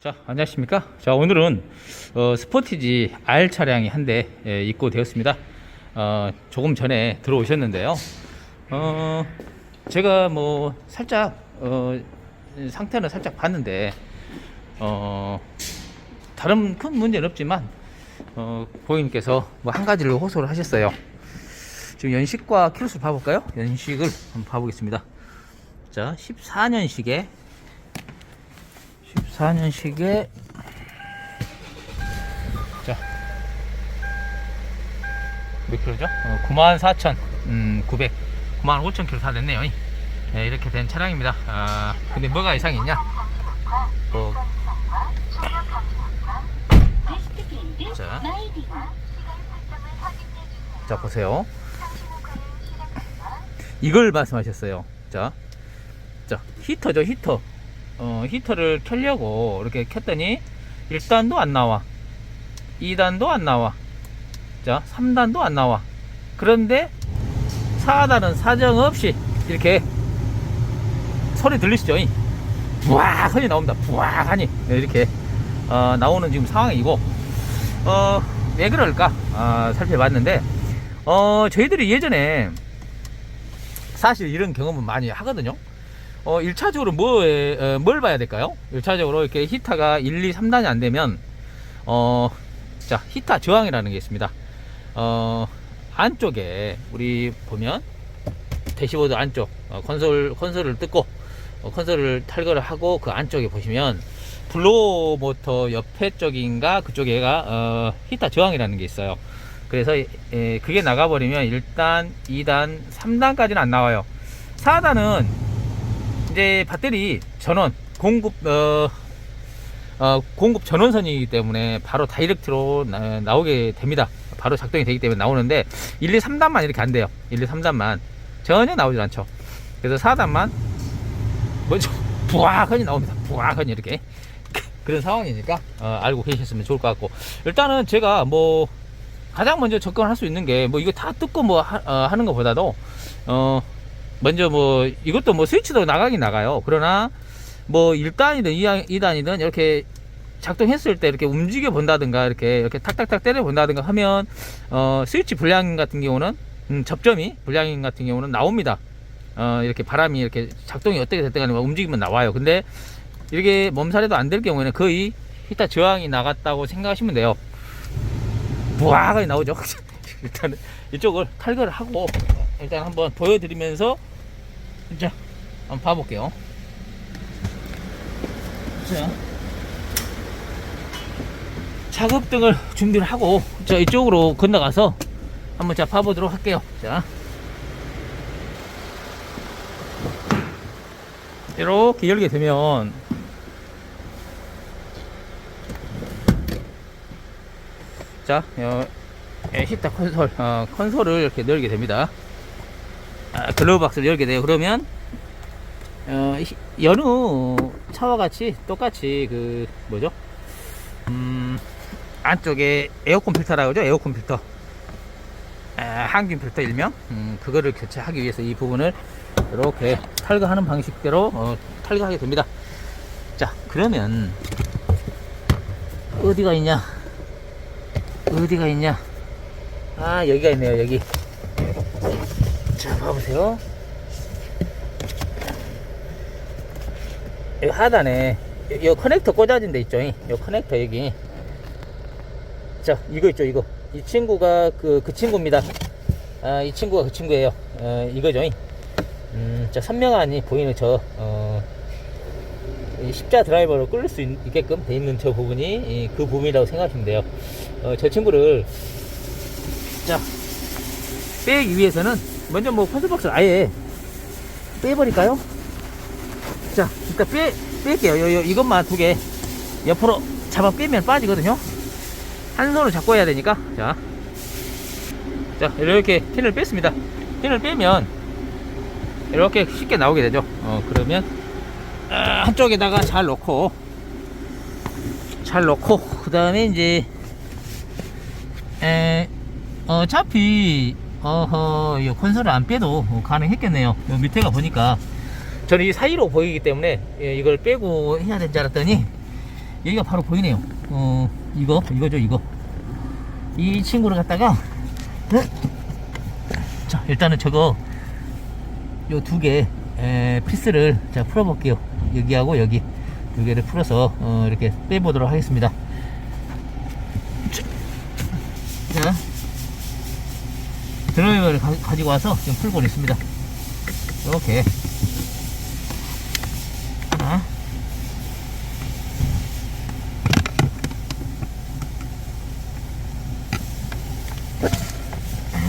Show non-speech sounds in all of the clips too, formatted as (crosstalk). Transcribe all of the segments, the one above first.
자, 안녕하십니까? 자, 오늘은 어, 스포티지 R 차량이 한대 예, 입고 되었습니다. 어, 조금 전에 들어오셨는데요. 어, 제가 뭐 살짝 어, 상태는 살짝 봤는데 어, 다른 큰 문제는 없지만 어, 고객님께서 뭐 한 가지를 호소를 하셨어요. 지금 연식과 키로수 봐볼까요? 연식을 한번 봐보겠습니다. 자, 14년식에 14년식에 자, 몇 킬로죠? 어, 94,000, 음, 900, 95,000 킬로 다 됐네요. 네, 이렇게 된 차량입니다. 아, 근데 뭐가 이상이 있냐? 뭐, 자, 자 보세요. 이걸 말씀하셨어요. 자, 자 히터죠 히터. 어, 히터를 켜려고 이렇게 켰더니 1단도 안 나와. 2단도 안 나와. 자, 3단도 안 나와. 그런데 4단은 사정없이 이렇게 소리 들리시죠? 부악 하니 나옵니다. 부악 하니 이렇게 어, 나오는 지금 상황이고 어, 왜 그럴까 아, 살펴봤는데 어, 저희들이 예전에 사실 이런 경험은 많이 하거든요. 어, 1차적으로 뭐, 어, 뭘 봐야 될까요? 1차적으로 이렇게 히타가 1, 2, 3단이 안 되면, 어, 자, 히타 저항이라는 게 있습니다. 어, 안쪽에, 우리 보면, 대시보드 안쪽, 어, 콘솔, 콘솔을 뜯고, 어, 콘솔을 탈거를 하고, 그 안쪽에 보시면, 블로우 모터 옆에 쪽인가, 그쪽에 가, 어, 히타 저항이라는 게 있어요. 그래서, 에, 그게 나가버리면 1단, 2단, 3단까지는 안 나와요. 4단은 이제 배터리 전원 공급 어, 어, 공급 전원선이기 때문에 바로 다이렉트로 나, 오게 됩니다. 바로 작동이 되기 때문에 나오는데 1, 2, 3단만 이렇게 안 돼요. 1, 2, 3단만 전혀 나오질 않죠. 그래서 4단만 먼저 (laughs) 부악하니 나옵니다. 부악하니 이렇게 (laughs) 그런 상황이니까 어, 알고 계셨으면 좋을 것 같고 일단은 제가 뭐 가장 먼저 접근할 수 있는 게 뭐 이거 다 뜯고 뭐 하, 어, 하는 것보다도 어 먼저 뭐 이것도 뭐 스위치도 나가긴 나가요. 그러나 뭐 1단이든 2단이든 이렇게 작동했을 때 이렇게 움직여 본다든가 이렇게 이렇게 탁탁탁 때려 본다든가 하면 어 스위치 불량 같은 경우는 음, 접점이 불량인 같은 경우는 나옵니다. 어 이렇게 바람이 이렇게 작동이 어떻게 됐든 간에 뭐 움직이면 나와요. 근데 이렇게 몸살에도 안 될 경우에는 거의 히타 저항이 나갔다고 생각하시면 돼요. 부하가 나오죠. (laughs) 일단은 이쪽을 탈거를 하고 일단 한번 보여드리면서 자 한번 봐볼게요. 자 작업등을 준비를 하고 자 이쪽으로 건너가서 한번 자 봐보도록 할게요. 자 이렇게 열게 되면 자 어, 예, 히터 콘솔 어, 콘솔을 이렇게 열게 됩니다. 아, 글로브 박스를 열게 돼요. 그러면 어, 히- 여느 차와 같이 똑같이 그 뭐죠? 음, 안쪽에 에어컨 필터라고 하죠. 에어컨 필터. 아, 항균 필터 일명. 음, 그거를 교체하기 위해서 이 부분을 이렇게 탈거하는 방식대로 어, 탈거하게 됩니다. 자, 그러면 어디가 있냐? 어디가 있냐? 아, 여기가 있네요. 여기. 자, 봐보세요. 여기 하단에 이, 이 커넥터 꽂아진 데 있죠. 이 커넥터 여기. 자, 이거 있죠. 이거. 이 친구가 그, 그 친구입니다. 아, 이 친구가 그 친구예요. 어, 이거죠. 이. 음, 자, 선명하니 보이는 저, 어, 이 십자 드라이버로 끌릴 수 있, 게끔돼 있는 저 부분이 이, 그 부분이라고 생각하시면 돼요. 어, 저 친구를 자 빼기 위해서는 먼저 뭐 콘솔박스를 아예 빼버릴까요? 자 일단 빼 뺄게요. 요, 요, 이것만 두 개 옆으로 잡아 빼면 빠지거든요. 한 손으로 잡고 해야 되니까 자, 자 이렇게 핀을 뺐습니다. 핀을 빼면 이렇게 쉽게 나오게 되죠. 어 그러면 아, 한쪽에다가 잘 넣고 잘 넣고 그 다음에 이제 에 어차피 어허 이 콘솔을 안 빼도 가능했겠네요 요 밑에가 보니까 저는 이 사이로 보이기 때문에 예, 이걸 빼고 해야 되는 줄 알았더니 여기가 바로 보이네요. 어, 이거, 이거죠, 이거. 이 친구를 갖다가, 네? 자, 일단은 저거, 요 두 개, 에, 피스를 자, 풀어볼게요. 여기하고 여기 두 개를 풀어서, 어, 이렇게 빼보도록 하겠습니다. 자, 자 드라이버를 가, 가지고 와서 지금 풀고 있습니다. 이렇게. 하나.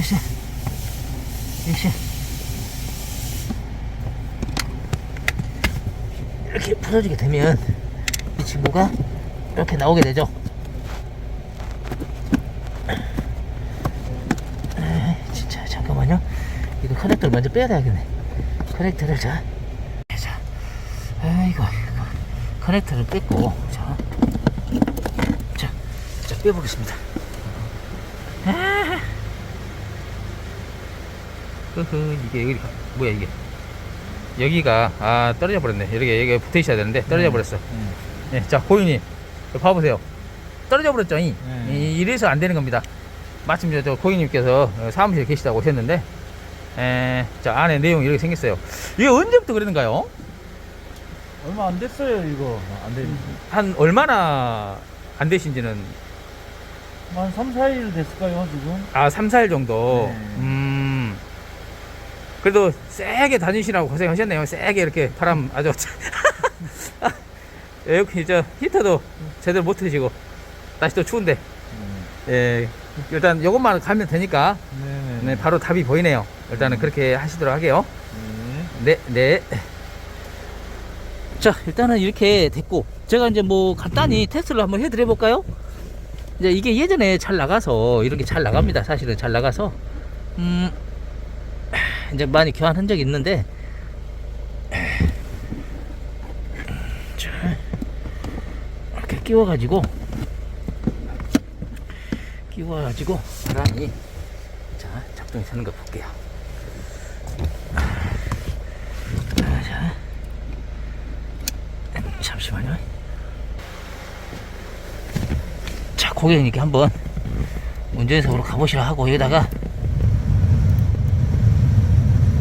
으쌰. 으쌰. 이렇게 풀어주게 되면 이 친구가 이렇게 나오게 되죠. 에이, 진짜 잠깐만요. 이거 커넥터를 먼저 빼야 되겠네. 커넥터를 자, 자, 아이고, 이거 커넥터를 뺐고, 자, 자, 자 빼보겠습니다. 아, 흐흐, 이게 여기 뭐야 이게? 여기가 아 떨어져 버렸네. 이렇게 여기 붙어 있어야 되는데 떨어져 버렸어. 네, 자 이거 봐보세요. 떨어져 버렸죠. 이 네. 이- 이래서 안 되는 겁니다. 마침 저, 저 고객님께서 어, 사무실에 계시다고 오셨는데, 에, 자 안에 내용이 이렇게 생겼어요. 이게 언제부터 그랬는가요? 얼마 안 됐어요 이거 안 돼. 한 얼마나 안 되신지는 한 3, 4일 됐을까요 지금? 아 3, 4일 정도. 네. 음. 그래도 세게 다니시라고 고생하셨네요. 세게 이렇게 바람 아주 (laughs) 에어컨 저 히터도 제대로 못 트시고 다시 또 추운데 예 일단 요것만 가면 되니까 네네. 네, 바로 답이 보이네요. 일단은 그렇게 하시도록 하게요. 네. 네, 네. 자, 일단은 이렇게 됐고, 제가 이제 뭐 간단히 테스트를 한번 해드려 볼까요? 이제 이게 예전에 잘 나가서, 이렇게 잘 나갑니다. 사실은 잘 나가서, 음, 이제 많이 교환한 적이 있는데, 자, 이렇게 끼워가지고, 끼워가지고, 바람이, 자, 작동이 되는 거 볼게요. 자, 잠시만요. 자, 고객님께 한번 운전석으로 가보시라 하고 여기다가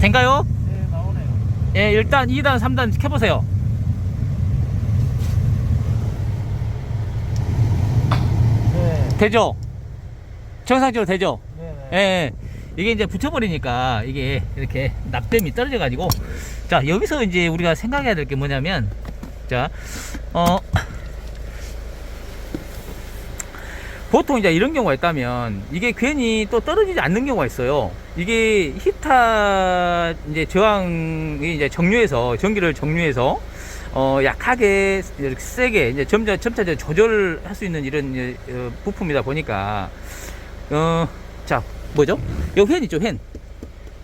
된가요? 네 나오네요. 예, 일단 2단, 3단 켜보세요. 네. 되죠? 정상적으로 되죠? 네네. 예, 예. 이게 이제 붙여버리니까 이게 이렇게 납땜이 떨어져가지고 자 여기서 이제 우리가 생각해야 될 게 뭐냐면 자 어. 보통 이제 이런 경우가 있다면 이게 괜히 또 떨어지지 않는 경우가 있어요. 이게 히터 이제 저항이 이제 정류해서 전기를 정류해서 어 약하게 이렇게 세게 이제 점차 점차 조절할 수 있는 이런 어, 부품이다 보니까 어 자 뭐죠? 요 팬 있죠 팬.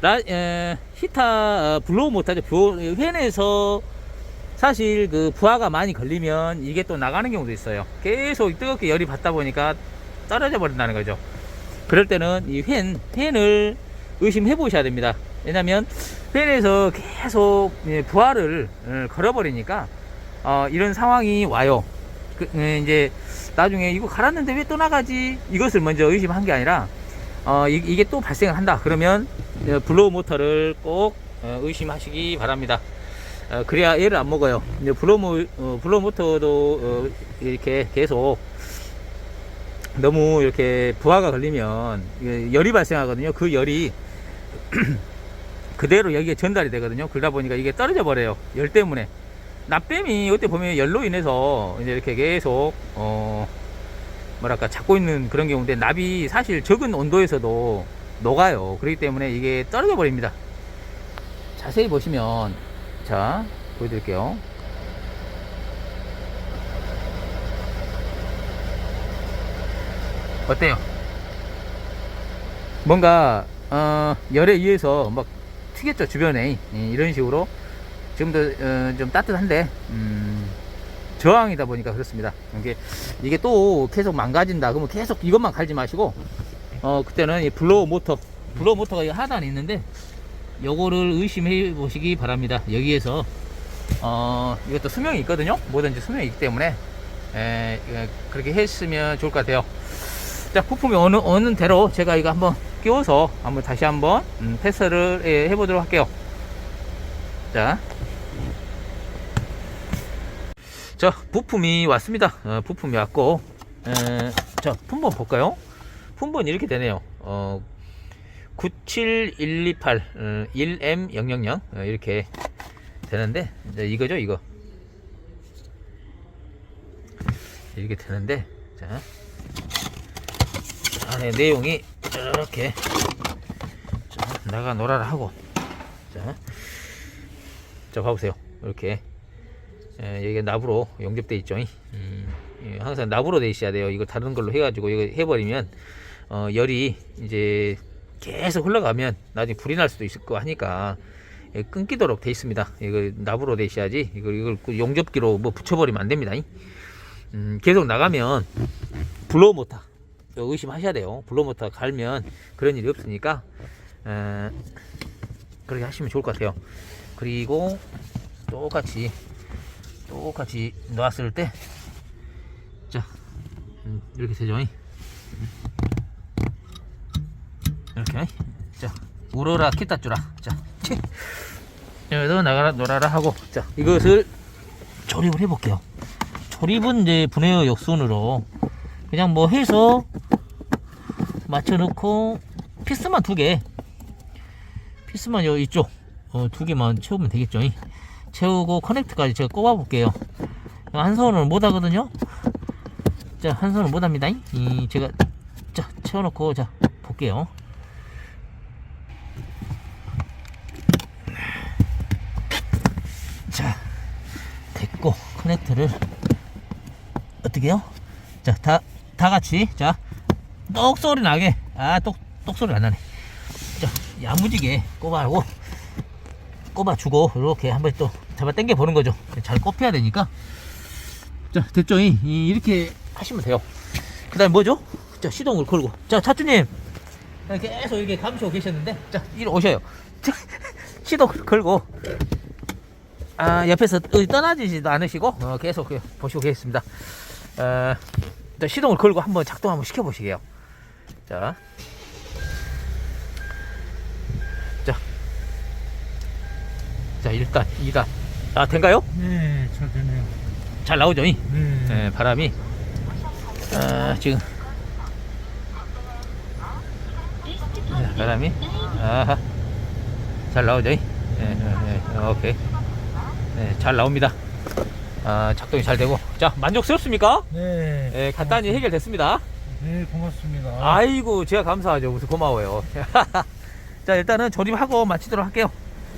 라 에, 히터 어, 블로우 모터죠. 부- 팬에서 사실 그 부하가 많이 걸리면 이게 또 나가는 경우도 있어요. 계속 뜨겁게 열이 받다 보니까 떨어져 버린다는 거죠. 그럴 때는 이 팬, 팬을 의심해 보셔야 됩니다. 왜냐면 팬에서 계속 예, 부하를 어, 걸어버리니까 어, 이런 상황이 와요. 그, 예, 이제 나중에 이거 갈았는데 왜 또 나가지? 이것을 먼저 의심한 게 아니라 어, 이, 이게 또 발생을 한다. 그러면 어, 블로우 모터를 꼭 어, 의심하시기 바랍니다. 어, 그래야 얘를 안 먹어요. 블로우, 블로우 모터도 어, 이렇게 계속 너무 이렇게 부하가 걸리면 이게 열이 발생하거든요. 그 열이 (clears throat) 그대로 여기에 전달이 되거든요. 그러다 보니까 이게 떨어져 버려요. 열 때문에. 납땜이 이때 보면 열로 인해서 이제 이렇게 계속 어 뭐랄까 잡고 있는 그런 경우인데 납이 사실 적은 온도에서도 녹아요. 그렇기 때문에 이게 떨어져 버립니다. 자세히 보시면 자 보여드릴게요. 어때요? 뭔가 어, 열에 의해서 막 튀겠죠 주변에 예, 이런 식으로 지금도 어, 좀 따뜻한데 음, 저항이다 보니까 그렇습니다. 이게 이게 또 계속 망가진다. 그러면 계속 이것만 갈지 마시고 어 그때는 이 블로우 모터 블로우 모터가 이 하단에 있는데 요거를 의심해 보시기 바랍니다. 여기에서 어 이것도 수명이 있거든요. 뭐든지 수명이 있기 때문에 에, 예, 그렇게 했으면 좋을 것 같아요. 자, 부품이 어느, 어느 대로 제가 이거 한번 끼워서 한번 다시 한번 음, 테스트를 예, 해보도록 할게요. 자. 자, 부품이 왔습니다. 어, 부품이 왔고, 에, 자, 품번 볼까요? 품번 이렇게 되네요. 어, 97128, 어, 1M000, 어, 이렇게 되는데, 이제 이거죠, 이거. 이렇게 되는데, 자. 안에 내용이 이렇게 자, 나가 놀아라 하고 자, 자 봐보세요 이렇게 에, 여기가 납으로 용접돼 있죠. 음, 예, 항상 납으로 돼 있어야 돼요. 이거 다른 걸로 해가지고 이거 해버리면 어, 열이 이제 계속 흘러가면 나중에 불이 날 수도 있을 거 하니까 예, 끊기도록 돼 있습니다. 이거 납으로 돼 있어야지 이걸 이걸 그 용접기로 뭐 붙여버리면 안 됩니다. 음, 계속 나가면 블로우 모터 의심하셔야 돼요. 블로모터 갈면 그런 일이 없으니까 에, 그렇게 하시면 좋을 것 같아요. 그리고 똑같이 똑같이 놨을 때 자, 음, 이렇게 되죠. 이렇게 자 우러라 키타 주라 자 치. 여기서 나가라 놀아라 하고 자 이것을 조립을 해 볼게요. 조립은 이제 분해어 역순으로 그냥 뭐 해서 맞춰 놓고 피스만 두 개, 피스만 요 이쪽 어, 두 개만 채우면 되겠죠. 이. 채우고 커넥트까지 제가 꼽아 볼게요. 한 손을 못 하거든요. 자, 한 손을 못 합니다. 이. 이 제가 자 채워놓고 자 볼게요. 자, 됐고 커넥트를 어떻게요? 자, 다, 다 같이, 자, 똑 소리 나게. 아, 똑, 똑 소리 안 나네. 자, 야무지게 꼽아하고, 꼽아주고, 이렇게 한번 또 잡아 당겨 보는 거죠. 잘 꼽혀야 되니까. 자, 됐죠? 이, 이- 이렇게 하시면 돼요. 그 다음에 뭐죠? 자, 시동을 걸고. 자, 차주님. 계속 이렇게 감시고 계셨는데, 자, 이리 오셔요. 자, (laughs) 시동 걸고. 아, 옆에서 떠나지지도 않으시고, 어, 계속 그 보시고 계십니다. 어, 자, 시동을 걸고 한번 작동 한번 시켜보시게요. 자. 자. 자, 일단, 2단. 아, 된가요? 네, 잘 되네요. 잘 나오죠? 이? 네. 예, 바람이. 아, 지금. 자, 바람이. 아하. 잘 나오죠? 이? 예, 예, 예, 오케이. 네, 잘 나옵니다. 아, 작동이 잘 되고. 자, 만족스럽습니까? 네. 예, 간단히 해결됐습니다. 네, 고맙습니다. 아이고, 제가 감사하죠. 무슨 고마워요. (laughs) 자, 일단은 조립하고 마치도록 할게요.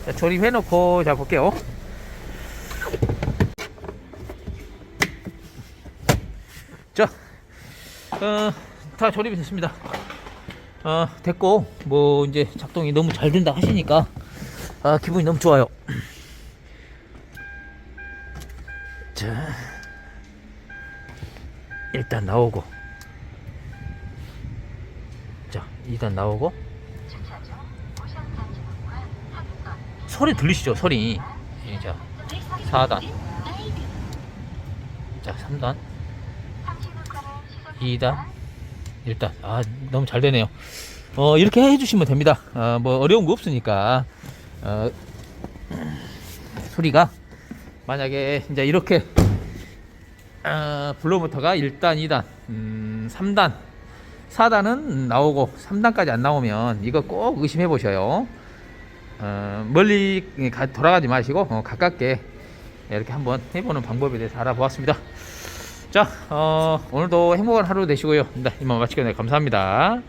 자, 조립해놓고, 자, 볼게요. 자, 어, 다 조립이 됐습니다. 어, 됐고, 뭐, 이제 작동이 너무 잘 된다 하시니까, 아, 기분이 너무 좋아요. 자, 일단 나오고, 자, 2단 나오고. 소리 들리시죠? 소리. 예, 자, 4단. 자, 3단. 2단. 1단. 아, 너무 잘 되네요. 어, 이렇게 해주시면 됩니다. 어, 뭐, 어려운 거 없으니까. 어, 소리가 만약에 이제 이렇게 아, 블로모터가 1단, 2단, 음, 3단, 4단은 나오고 3단까지 안 나오면 이거 꼭 의심해 보셔요. 어, 멀리 가- 돌아가지 마시고 어, 가깝게 이렇게 한번 해보는 방법에 대해서 알아보았습니다. 자, 어, 오늘도 행복한 하루 되시고요. 네, 이만 마치겠습니다. 감사합니다.